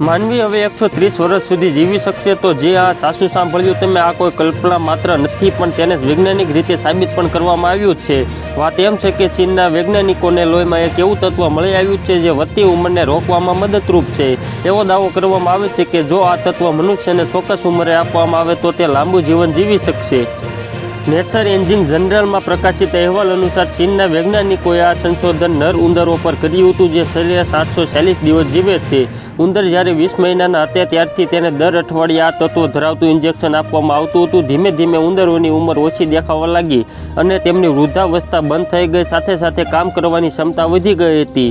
માનવી હવે એકસો ત્રીસ વર્ષ સુધી જીવી શકશે તો જે આ સાસુ સાંભળ્યું તમે આ કોઈ કલ્પના માત્ર નથી, પણ તેને વૈજ્ઞાનિક રીતે સાબિત પણ કરવામાં આવ્યું જ છે. વાત એમ છે કે ચીનના વૈજ્ઞાનિકોને લોહીમાં એક એવું તત્વ મળી આવ્યું છે જે વધતી ઉંમરને રોકવામાં મદદરૂપ છે. એવો દાવો કરવામાં આવે છે કે જો આ તત્વ મનુષ્યને ચોક્કસ ઉંમરે આપવામાં આવે તો તે લાંબુ જીવન જીવી શકશે. નેચર એન્જિન જનરલમાં પ્રકાશિત અહેવાલ અનુસાર ચીનના વૈજ્ઞાનિકોએ આ સંશોધન નર ઉંદરો પર કર્યું હતું જે સરેરાશ આઠસો ચાલીસ દિવસ જીવે છે. ઉંદર જ્યારે વીસ મહિનાના હતા ત્યારથી તેને દર અઠવાડિયે આ તત્વો ધરાવતું ઇન્જેક્શન આપવામાં આવતું હતું. ધીમે ધીમે ઉંદરોની ઉંમર ઓછી દેખાવા લાગી અને તેમની વૃદ્ધાવસ્થા બંધ થઈ ગઈ. સાથે સાથે કામ કરવાની ક્ષમતા વધી ગઈ હતી.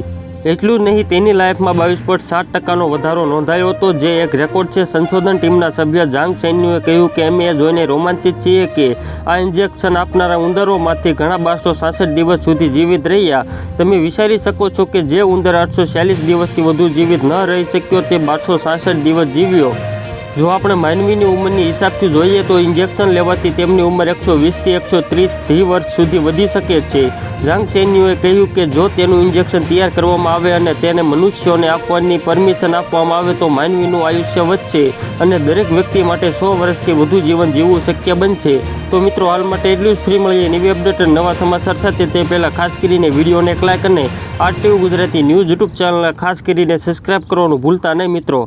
એટલું જ નહીં, તેની લાઈફમાં બાવીસ પોઈન્ટ સાત ટકાનો વધારો નોંધાયો હતો. જે એક રેકોર્ડ છે, સંશોધન ટીમના સભ્ય જાંગ સૈન્યુએ કહ્યું કે અમે એ જોઈને રોમાંચિત છીએ કે આ ઇન્જેક્શન આપનારા ઉંદરોમાંથી ઘણા બારસો સાસઠ દિવસ સુધી જીવિત રહ્યા. તમે વિચારી શકો છો કે જે ઉંદર આઠસો છ્યાલીસ દિવસથી વધુ જીવિત ન રહી શક્યો, તે બારસો સાસઠ દિવસ જીવ્યો. જો આપણે માનવીની ઉંમરની હિસાબથી જોઈએ તો ઇન્જેક્શન લેવાથી તેમની ઉંમર એકસો વીસથી એકસો ત્રીસથી વર્ષ સુધી વધી શકે છે. ઝાંગ સેન્યુએ કહ્યું કે જો તેનું ઇન્જેક્શન તૈયાર કરવામાં આવે અને તેને મનુષ્યોને આપવાની પરમિશન આપવામાં આવે તો માનવીનું આયુષ્ય વધશે અને દરેક વ્યક્તિ માટે સો વર્ષથી વધુ જીવન જીવવું શક્ય બનશે. તો મિત્રો, હાલ માટે એટલું જ. ફ્રી મળીએ નવી અપડેટ નવા સમાચાર સાથે. તે પહેલાં ખાસ કરીને વિડીયોને એક લાઇક અને આરટીયુ ગુજરાતી ન્યૂઝ યુટ્યુબ ચેનલને ખાસ કરીને સબસ્ક્રાઇબ કરવાનું ભૂલતા નહીં મિત્રો.